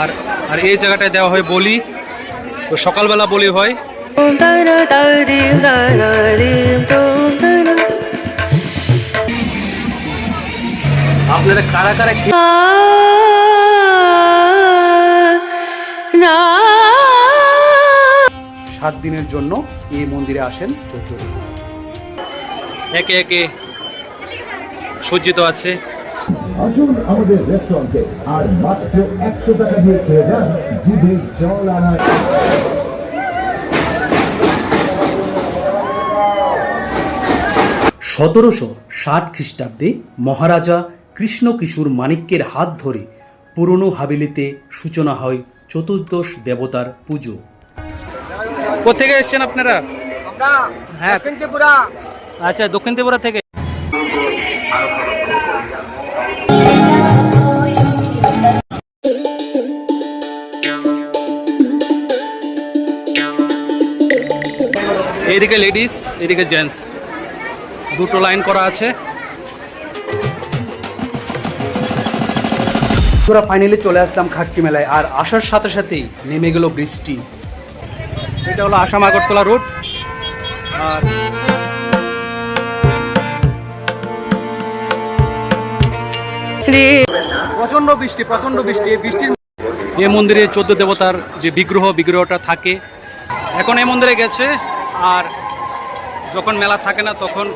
আর আর এই জায়গাটায় দেওয়া হয় বলি। তো সকালবেলা বলি হয়। সাত দিনের জন্য এই মন্দিরে আসেন দিন একে একে সজ্জিত আছে। আসুন আমাদের রেস্টুরেন্টে আর মাত্র একশো টাকা দিয়ে খেয়ে যান জিভে জল আনার সতেরোশো ষাট খ্রিস্টাব্দে মহারাজা কৃষ্ণ কিশোর মাণিক্যের হাত ধরে পুরনো হাবিলিতে সূচনা হয় চতুর্দশ দেবতার পুজো। কোথেকে এসেছেন আপনারা? হ্যাঁ। আচ্ছা দক্ষিণ ত্রিপুরা থেকে। এইদিকে লেডিস এদিকে জেন্টস দুটো লাইন করা আছে। তোরা ফাইনালি চলে আসলাম খাটকি মেলায়। আর আসার সাথে সাথেই নেমে গেল বৃষ্টি। এটা হলো আসাম আগরতলা রোড। আর প্রচণ্ড বৃষ্টি প্রচণ্ড বৃষ্টি। এই বৃষ্টির এই মন্দিরে চোদ্দ দেবতার যে বিগ্রহ বিগ্রহটা থাকে। এখন এই মন্দিরে গেছে আর যখন মেলা থাকে না তখন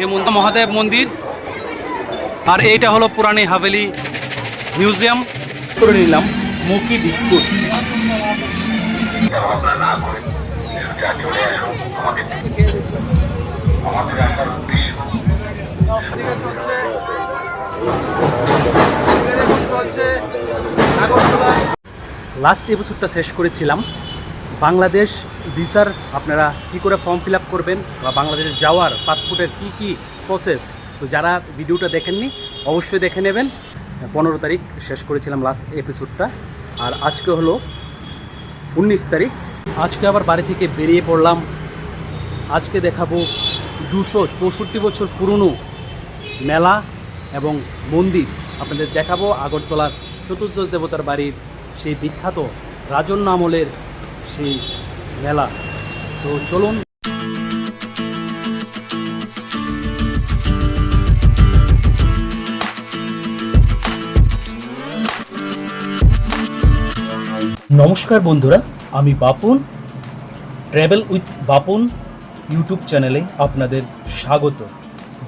এই মন্দির মহাদেব মন্দির। আর এইটা হলো পুরানি হাভেলি মিউজিয়াম। করে নিলাম স্মোকি বিস্কুট। লাস্ট এপিসোডটা শেষ করেছিলাম। বাংলাদেশ ভিসার আপনারা কি করে ফর্ম ফিল আপ করবেন বা বাংলাদেশে যাওয়ার পাসপোর্টের কি কি প্রসেস তো যারা ভিডিওটা দেখেননি, অবশ্যই দেখে নেবেন। পনেরো তারিখ শেষ করেছিলাম লাস্ট এপিসোডটা আর আজকে হলো উনিশ তারিখ। আজকে আবার বাড়ি থেকে বেরিয়ে পড়লাম। আজকে দেখাবো দুশো চৌষট্টি বছর পুরনো মেলা এবং মন্দির। আপনাদের দেখাবো আগরতলার চতুর্দশ দেবতার বাড়ির সেই বিখ্যাত রাজন্য আমলের সেই মেলা। তো চলুন। নমস্কার বন্ধুরা, আমি Bapun. Travel with Bapun YouTube চ্যানেলে আপনাদের স্বাগত।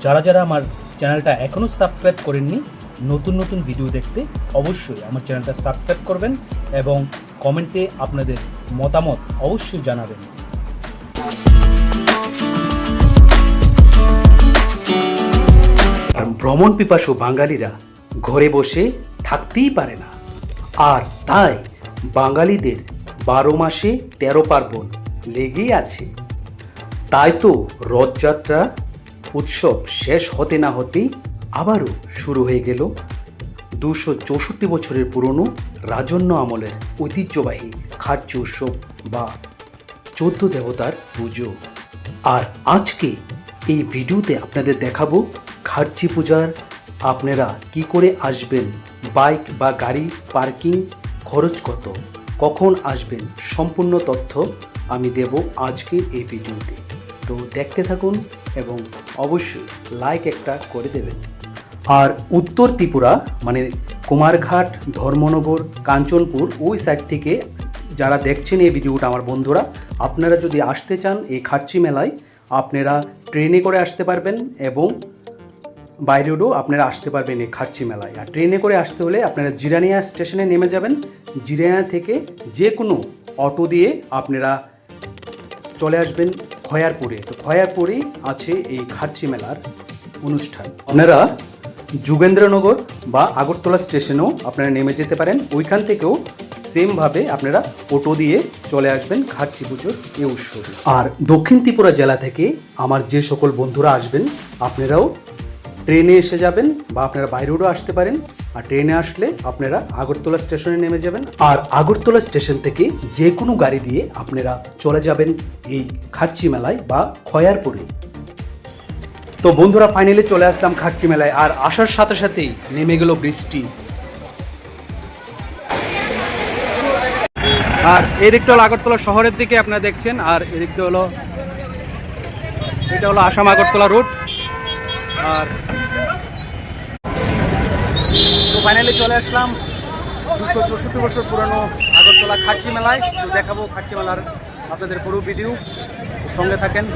যারা যারা আমার চ্যানেলটা এখনও সাবস্ক্রাইব করেননি নতুন নতুন ভিডিও দেখতে অবশ্যই আমার চ্যানেলটা সাবস্ক্রাইব করবেন এবং কমেন্টে আপনাদের মতামত অবশ্যই জানাবেন। ভ্রমণ পিপাসু বাঙালিরা ঘরে বসে থাকতেই পারে না। আর তাই বাঙালিদের বারো মাসে তেরো পার্বণ লেগেই আছে। তাই তো রথযাত্রা, উৎসব শেষ হতে না হতেই আবারও শুরু হয়ে গেল দুশো চৌষট্টি বছরের পুরনো রাজন্য আমলের ঐতিহ্যবাহী খার্য উৎসব বা চোদ্দ দেবতার পুজো। আর আজকে এই ভিডিওতে আপনাদের দেখাবো খার্চি পূজার আপনারা কি করে আসবেন, বাইক বা গাড়ি, পার্কিং, খরচ কত, কখন আসবেন, সম্পূর্ণ তথ্য আমি দেব আজকের এই ভিডিওতে। তো দেখতে থাকুন এবং অবশ্যই লাইক একটা করে দেবেন। আর উত্তর ত্রিপুরা মানে কুমারঘাট, ধর্মনগর, কাঞ্চনপুর, ওই সাইড থেকে যারা দেখছেন এই ভিডিওটা আমার বন্ধুরা, আপনারা যদি আসতে চান এই খার্চি মেলায়, আপনারা ট্রেনে করে আসতে পারবেন এবং বাই আপনারা আসতে পারবেন এই খার্চি মেলায়। আর ট্রেনে করে আসতে হলে আপনারা জিরানিয়া স্টেশনে নেমে যাবেন। জিরানিয়া থেকে যে কোনো অটো দিয়ে আপনারা চলে আসবেন খয়ারপুরে। তো খয়ারপুরেই আছে এই খার্চি মেলার অনুষ্ঠান। আপনারা যুগেন্দ্রনগর বা আগরতলা স্টেশনেও আপনারা নেমে যেতে পারেন। ওইখান থেকেও সেমভাবে আপনারা অটো দিয়ে চলে আসবেন খার্চি পুজোর এই উৎসবে। আর দক্ষিণ ত্রিপুরা জেলা থেকে আমার যে সকল বন্ধুরা আসবেন, আপনারাও ট্রেনে এসে যাবেন বা আপনারা বাইরেও আসতে পারেন। আর ট্রেনে আসলে আপনারা আগরতলা স্টেশনে নেমে যাবেন। আর আগরতলা স্টেশন থেকে যে কোনো গাড়ি দিয়ে আপনারা চলে যাবেন এই খাচ্চি মেলায় বা খয়ারপুরে। তো বন্ধুরা ফাইনালি চলে আসলাম খাটকি মেলায়। আর আসার সাথে সাথেই নেমে গেল বৃষ্টি। আর এই দিকটা হলো আগরতলা শহরের দিকে আপনারা দেখছেন, আর এদিকটা হলো এটা হলো আসাম আগরতলা রুট আর তো ফাইনালি চলে আসলাম দুশো চৌষট্টি বছর পুরনো আগরতলা খাচ্ছি মেলায়। তো দেখাবো খাচ্ছি মেলার আপনাদের পুরো ভিডিও সঙ্গে থাকেন।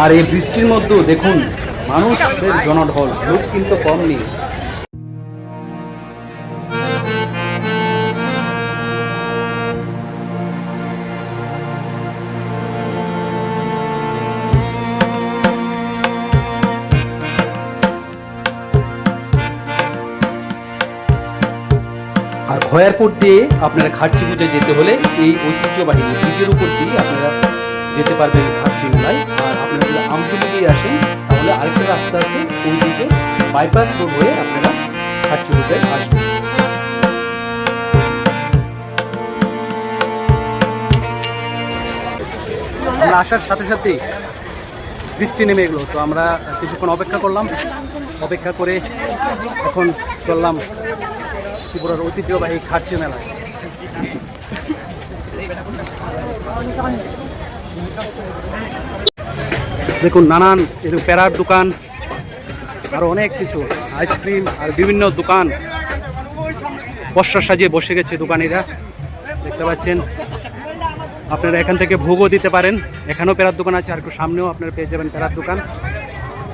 আর এই বৃষ্টির মধ্যেও দেখুন মানুষের জনঢল লোক কিন্তু কম নেই। খয়ারপুর দিয়ে আপনারা খাট্টি পূজায় যেতে হলে এই ঐতিহ্যবাহী ব্রিজের উপর দিয়ে আপনারা যেতে পারবেন খাট্টি মেলায় আর আপনারা যদি আমতলি দিয়ে আসেন, তাহলে আরেকটা রাস্তা আছে, ওই দিকে বাইপাস রোড হয়ে আপনারা খাট্টি পূজায় আসবেন। আমরা আসার সাথে সাথেই বৃষ্টি নেমে এগুলো তো আমরা কিছুক্ষণ অপেক্ষা করলাম। অপেক্ষা করে এখন চললাম ত্রিপুরার ঐতিহ্যবাহী খাচ্ছি মেলায় দেখুন, নানান প্যারার দোকান আরও অনেক কিছু, আইসক্রিম আর বিভিন্ন দোকান। বস্ত্র সাজিয়ে বসে গেছে দোকানিরা। দেখতে পাচ্ছেন, আপনারা এখান থেকে ভোগও দিতে পারেন। এখানেও প্যারার দোকান আছে, আর একটু সামনেও আপনারা পেয়ে যাবেন প্যারার দোকান।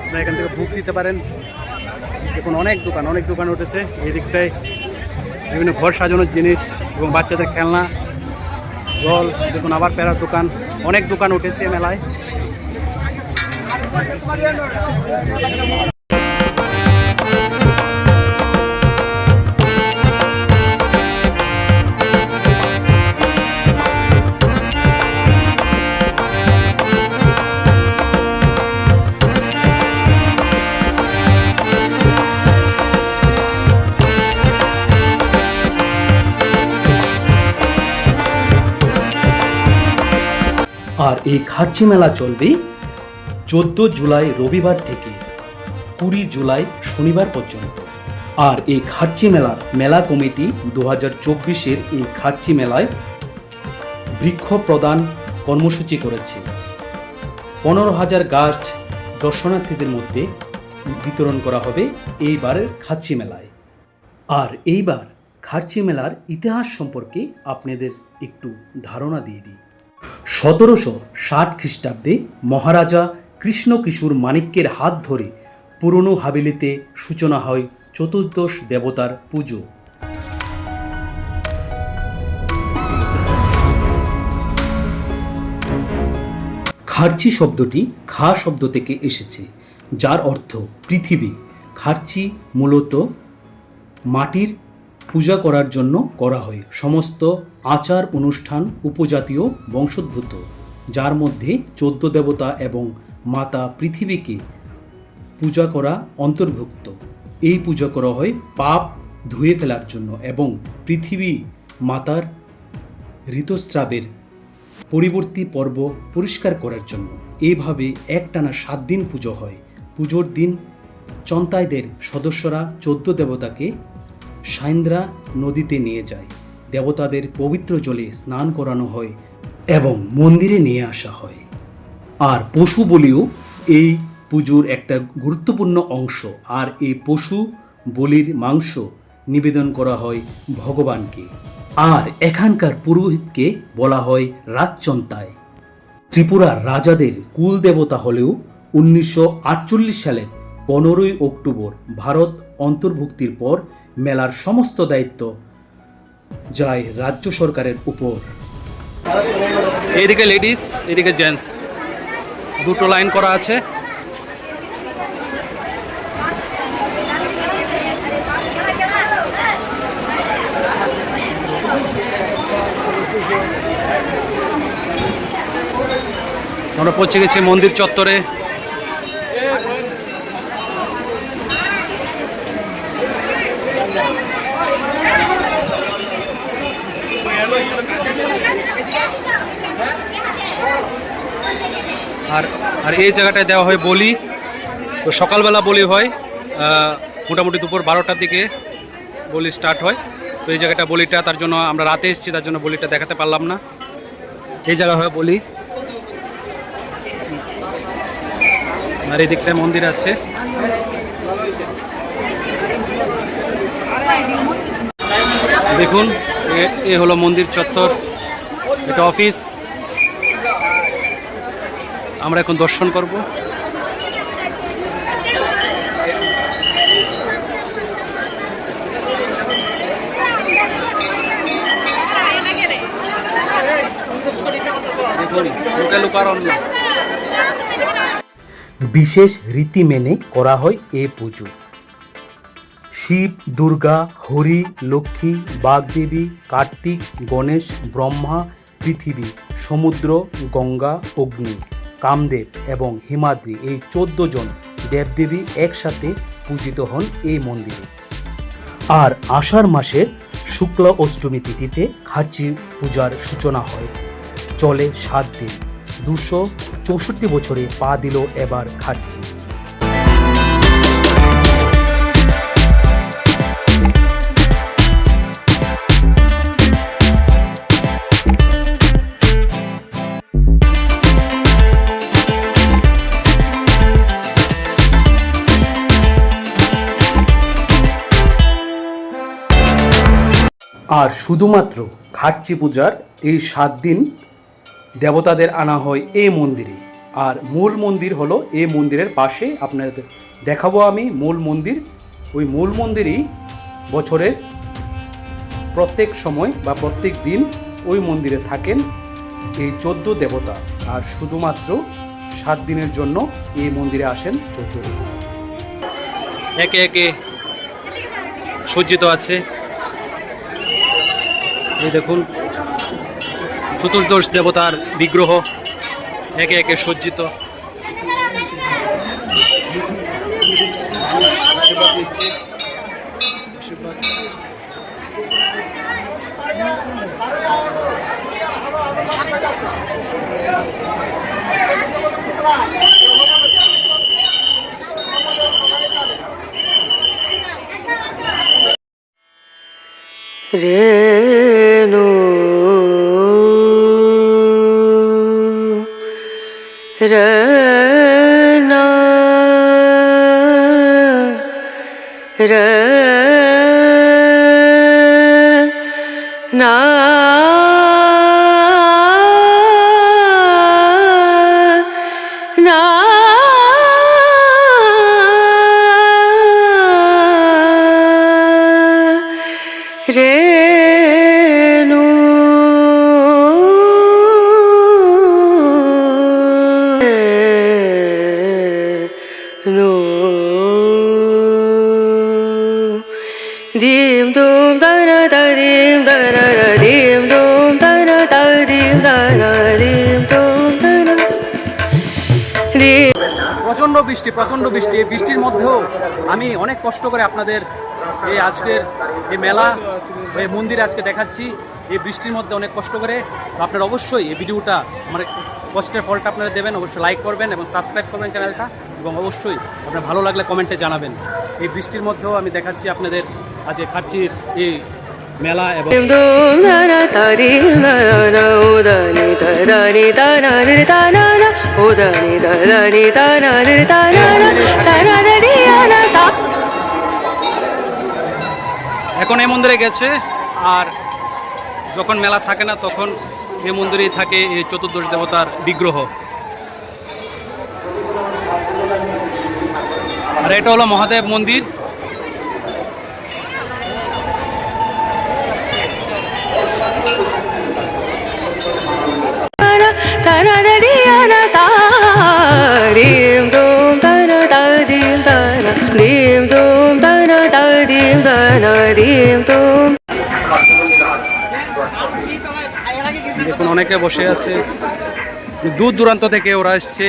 আপনারা এখান থেকে ভোগ দিতে পারেন। দেখুন, অনেক দোকান অনেক দোকান উঠেছে। এই দিকটায় বিভিন্ন ঘর সাজানোর জিনিস এবং বাচ্চাদের খেলনা, জল, দেখুন আবার প্যারার দোকান, অনেক দোকান উঠেছে মেলায়। আর এই খাচ্ছি মেলা চলবে চোদ্দ জুলাই রবিবার থেকে কুড়ি জুলাই শনিবার পর্যন্ত। আর এই খাচ্ছি মেলার মেলা কমিটি দু হাজার চব্বিশের এই খাচ্ছি মেলায় বৃক্ষ প্রদান কর্মসূচি করেছে। পনেরো হাজার গাছ দর্শনার্থীদের মধ্যে বিতরণ করা হবে এইবারের খাচ্ছি মেলায়। আর এইবার খার্চি মেলার ইতিহাস সম্পর্কে আপনাদের একটু ধারণা দিয়ে দিই। সতেরোশো ষাট খ্রিস্টাব্দে মহারাজা কৃষ্ণ কিশোর মাণিক্যের হাত ধরে পুরনো হাবেলিতে সূচনা হয় চতুর্দশ দেবতার পুজো। খার্চি শব্দটি খা শব্দ থেকে এসেছে, যার অর্থ পৃথিবী। খার্চি মূলত মাটির পূজা করার জন্য করা হয়। সমস্ত আচার, অনুষ্ঠান উপজাতীয় বংশোদ্ভূত, যার মধ্যে চোদ্দ দেবতা এবং মাতা পৃথিবীকে পূজা করা অন্তর্ভুক্ত। এই পূজা করা হয় পাপ ধুয়ে ফেলার জন্য এবং পৃথিবী মাতার ঋতুস্রাবের পরিবর্তী পর্ব পরিষ্কার করার জন্য। এইভাবে একটানা সাত দিন পুজো হয়। পুজোর দিন চন্তাইদের সদস্যরা চোদ্দ দেবতাকে সাইন্দ্রা নদীতে নিয়ে যায়। দেবতাদের পবিত্র জলে স্নান করানো হয় এবং মন্দিরে নিয়ে আসা হয়। আর পশু বলিও এই পুজোর একটা গুরুত্বপূর্ণ অংশ। আর এই পশু বলির মাংস নিবেদন করা হয় ভগবানকে। আর এখানকার পুরোহিতকে বলা হয় রাজচন্তায়। ত্রিপুরার রাজাদের কুল দেবতা হলেও উনিশশো আটচল্লিশ সালের পনেরোই অক্টোবর ভারত অন্তর্ভুক্তির পর মেলার সমস্ত দায়িত্ব যায় রাজ্য সরকারের উপর। এদিকে লেডিস এদিকে জেন্টস দুটো লাইন করা আছে। আমরা পৌঁছে গেছি মন্দির চত্বরে। আর এই জায়গাটায় দেওয়া হয় বলি। তো সকালবেলা বলি হয় মোটামুটি দুপুর বারোটার দিকে বলি স্টার্ট হয়। তো এই জায়গাটা বলিটা, তার জন্য আমরা রাতে এসেছি, তার জন্য বলিটা দেখাতে পারলাম না। এই জায়গা হয় বলি। আর এই দিকটায় মন্দির আছে। দেখুন, এ হলো মন্দির চত্বর। এটা অফিস আমরা এখন দর্শন করব। বিশেষ রীতি মেনে করা হয় এ পুজো। শিব, দুর্গা, হরি, লক্ষ্মী বাগদেবী কার্তিক, গণেশ, ব্রহ্মা, পৃথিবী, সমুদ্র, গঙ্গা, অগ্নি। কামদেব এবং হিমাদ্রি এই চোদ্দ জন দেবদেবী একসাথে পূজিত হন এই মন্দিরে। আর আষাঢ় মাসের শুক্ল অষ্টমী তিথিতে খার্চি পূজার সূচনা হয়। চলে সাত দিন। দুশো চৌষট্টি বছরে পা দিল এবার খার্চি আর শুধুমাত্র খার্চি পূজার এই সাত দিন দেবতাদের আনা হয় এই মন্দিরে। আর মূল মন্দির হলো এই মন্দিরের পাশে আপনাদের দেখাবো আমি মূল মন্দির। ওই মূল মন্দিরই বছরের প্রত্যেক সময় বা প্রত্যেক দিন ওই মন্দিরে থাকেন এই চোদ্দ দেবতা। আর শুধুমাত্র সাত দিনের জন্য এই মন্দিরে আসেন চোদ্দ একে একে সজ্জিত আছে। এই দেখুন চতুর্দশ দেবতার বিগ্রহ একে একে সজ্জিত। রেণু বৃষ্টি এই বৃষ্টির মধ্যেও আমি অনেক কষ্ট করে আপনাদের এই আজকের এই মেলা, এই মন্দির আজকে দেখাচ্ছি। এই বৃষ্টির মধ্যে অনেক কষ্ট করে। আপনারা অবশ্যই এই ভিডিওটা আমার কষ্টের ফলটা আপনারা দেবেন, অবশ্যই লাইক করবেন এবং সাবস্ক্রাইব করবেন চ্যানেলটা এবং অবশ্যই আপনার ভালো লাগলে কমেন্টে জানাবেন। এই বৃষ্টির মধ্যেও আমি দেখাচ্ছি আপনাদের আজকে খাচ্ছির এই মেলা এবং এখন এই মন্দিরে গেছে আর যখন মেলা থাকে না তখন এই মন্দিরে থাকে এই চতুর্দশ দেবতার বিগ্রহ। আর এটা হলো মহাদেব মন্দির। অনেকে বসে আছে। দূর দূরান্ত থেকে ওরা এসছে।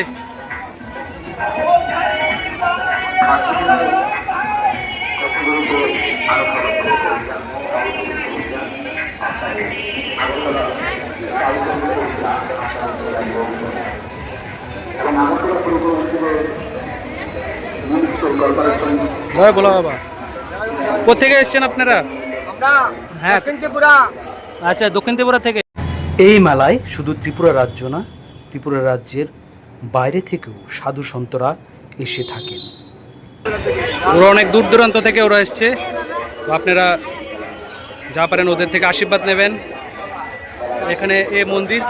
বাবা। কোথেকে এসছেন আপনারা? হ্যাঁ। আচ্ছা দক্ষিণ ত্রিপুরা থেকে। এই মেলায় শুধু ত্রিপুরা রাজ্য না, ত্রিপুরা রাজ্যের বাইরে থেকেও সাধু সন্তরা এসে থাকেন। ওরা অনেক দূর দূরান্ত থেকে ওরা এসছে। আপনারা যা পারেন ওদের থেকে আশীর্বাদ নেবেন। এখানে এ মন্দির।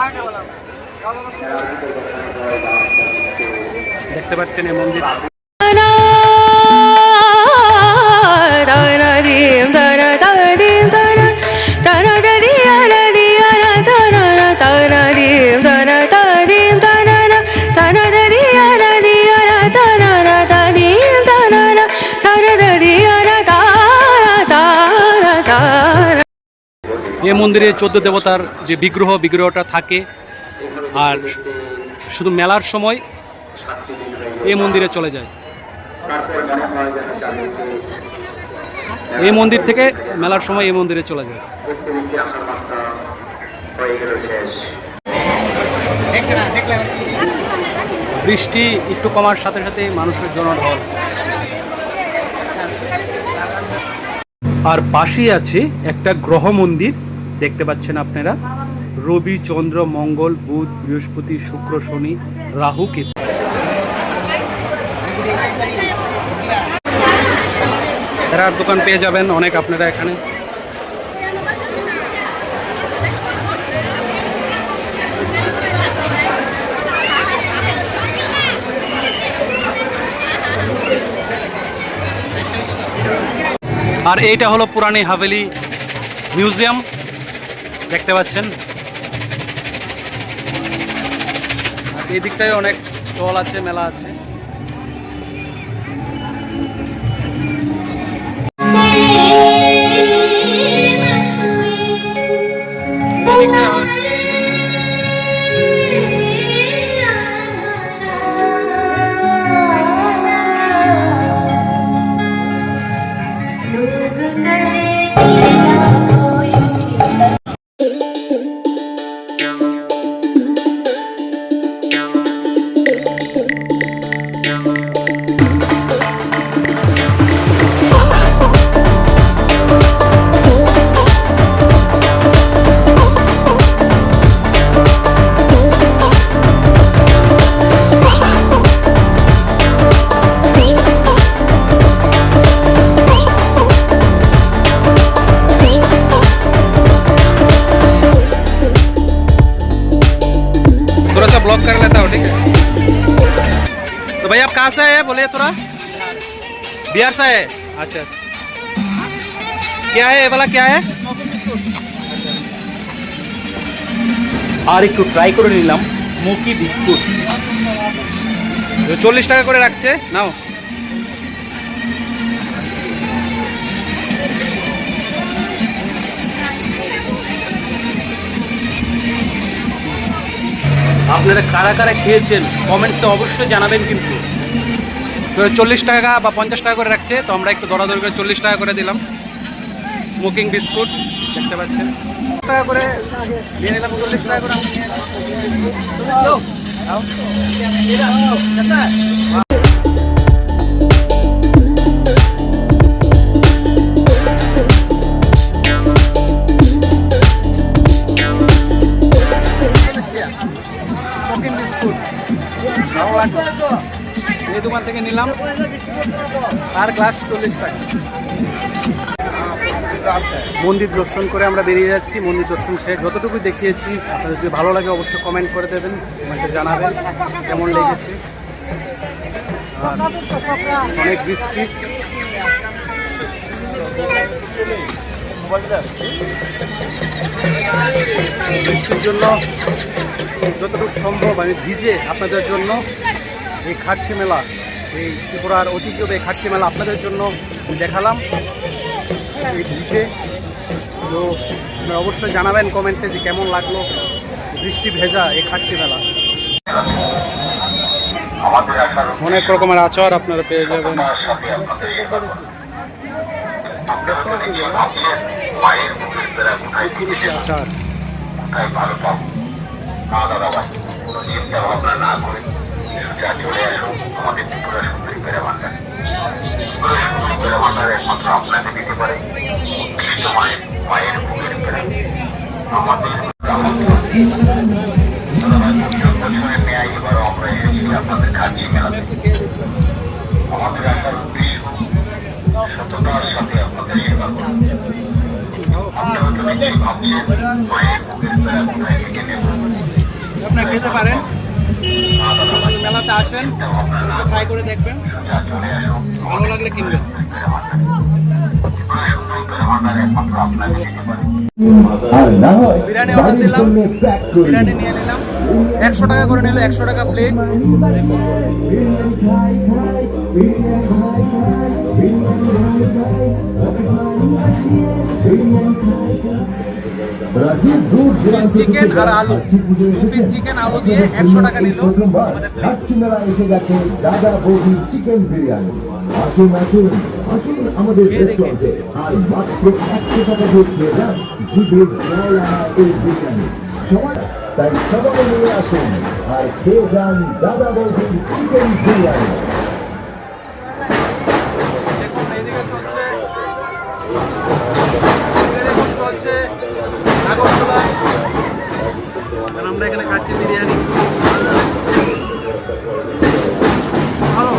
দেখতে পাচ্ছেন এই মন্দির। এই মন্দিরে চোদ্দ দেবতার যে বিগ্রহ, বিগ্রহটা থাকে। আর শুধু মেলার সময় এই মন্দিরে চলে যায়। এই মন্দির থেকে মেলার সময় এই মন্দিরে চলে যায়। বৃষ্টি একটু কমার সাথে সাথে মানুষের জনঢল আর পাশেই আছে একটা গ্রহ মন্দির। দেখতে পাচ্ছেন আপনারা। রবি, চন্দ্র, মঙ্গল, বুধ, বৃহস্পতি, শুক্র, শনি, রাহু, কেতু। ফেরার দোকান পেয়ে যাবেন, অনেক আপনারা এখানে। আর এইটা হলো পুরানি হাভেলি মিউজিয়াম। দেখতে পাচ্ছেন? এই দিকটায় অনেক স্টল আছে মেলা আছে। कहाँ से आए हैं बोले थोड़ा बिहार से आए अच्छा अच्छा क्या है ये वाला क्या है আর একটু ট্রাই করে নিলাম স্মোকি বিস্কুট চল্লিশ টাকা করে রাখছে নাও আপনারা কারা কারা খেয়েছেন কমেন্টসে অবশ্যই জানাবেন কিন্তু তো চল্লিশ টাকা বা পঞ্চাশ টাকা করে রাখছে। তো আমরা একটু দরাদরি করে চল্লিশ টাকা করে দিলাম। স্মোকিং বিস্কুট দেখতে পাচ্ছেন। টাকা করে নিলাম, চল্লিশ টাকা করে। এই দোকান থেকে নিলাম। আর গ্লাস চল্লিশ টাকা। মন্দির দর্শন করে আমরা বেরিয়ে যাচ্ছি। মন্দির দর্শন শেষ। যতটুকু দেখিয়েছি, আপনাদের যদি ভালো লাগে অবশ্যই কমেন্ট করে দেবেন কমেন্টে জানাবেন, কেমন লেগেছে। অনেক বৃষ্টি। বৃষ্টির জন্য যতটুকু সম্ভব আমি ভিজে আপনাদের জন্য এই খাটছি মেলা, এই ত্রিপুরার ঐতিহ্য এই খাটছি মেলা আপনাদের জন্য দেখালাম। এই তো অবশ্যই জানাবেন কমেন্টে যে কেমন লাগল বৃষ্টি ভেজা এই খাটছি মেলা। অনেক রকমের আচার আপনারা পেয়ে যাবেন। আচার। করে চলে আসুন আমাদের ত্রিপুরা সুন্দরী পেরে ভান্ডার একমাত্র আপনাকে দিতে পারে মায়ের মায়ের ফেরা আমাদের বছরের ন্যায় এবারও আমরা এসেছি আপনাদের খাদ্য মেলাতে আমাদের আসার উদ্দেশ্য সততার সাথে আপনাদের সেবা করা আপনারা নিশ্চয়ই ভাবছেন মায়ের ভোগের ফেরা কোথায় থেকে নেব আপনারা খেতে পারেন। মেলাতে আসেন ট্রাই করে দেখবেন। ভালো লাগলে কিনবেন। বিরিয়ানি অর্ডার দিলাম। বিরিয়ানি নিয়ে নিলাম। একশো টাকা করে নিলে, একশো টাকা প্লেট দূর দূরান্ত চিকেন আর আলু। দু পিস চিকেন, আলু দিয়ে একশো টাকা নিল। দাদা বৌদির চিকেন বিরিয়ানি আসুন আসুন আসুন আমাদের রেস্টুরেন্টে আর মাত্র একশো টাকা সবাই তাই সবাই নিয়ে আসুন আর খেয়ে যান দাদা বৌদির চিকেন বিরিয়ানি দেখুন এদিকে চলছে এদিকে দেখুন চলছে আগরতলা আর আমরা এখানে খাচ্ছি বিরিয়ানি ভালো ভালো,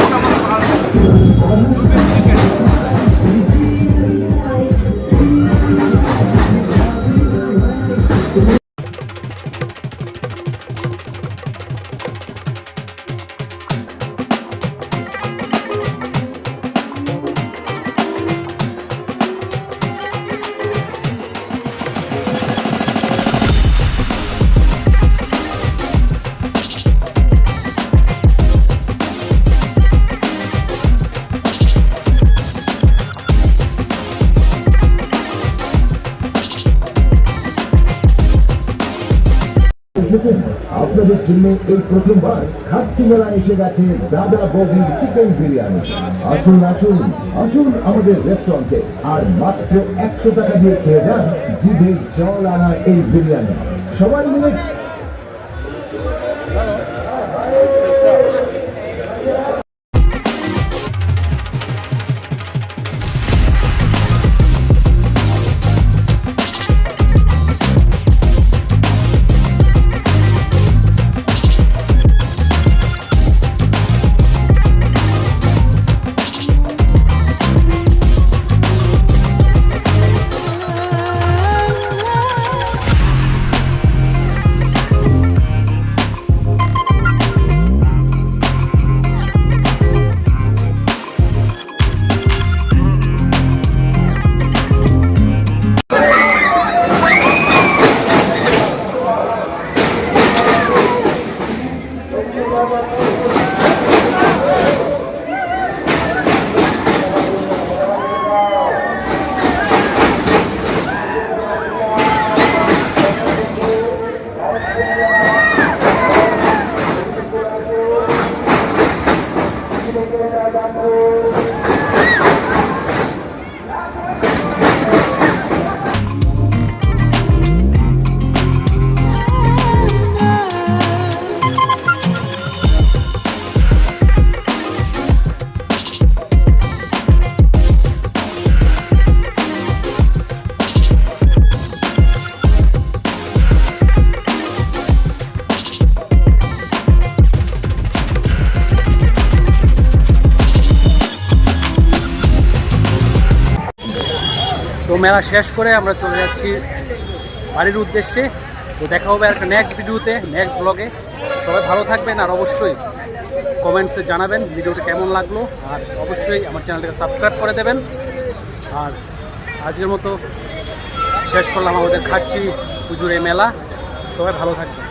মোটামুটি ভালো। দু piece chicken। এসেছেন। আপনাদের জন্য এই প্রথমবার খাচ্ছি মেলা এসে গেছে দাদা বৌদির চিকেন বিরিয়ানি। আসুন আসুন আসুন আমাদের রেস্টুরেন্টে আর মাত্র একশো টাকা দিয়ে খেয়ে যান জিভে জল আনা এই বিরিয়ানি। সবাই মেলা শেষ করে আমরা চলে যাচ্ছি বাড়ির উদ্দেশ্যে। তো দেখা হবে একটা নেক্সট ভিডিওতে নেক্সট ব্লগে সবাই ভালো থাকবেন আর অবশ্যই কমেন্টসে জানাবেন ভিডিওটা কেমন লাগল। আর অবশ্যই আমার চ্যানেলটাকে সাবস্ক্রাইব করে দেবেন। আর আজকের মতো শেষ করলাম আমাদের খাচ্ছি পুজোর এই মেলা। সবাই ভালো থাকবেন।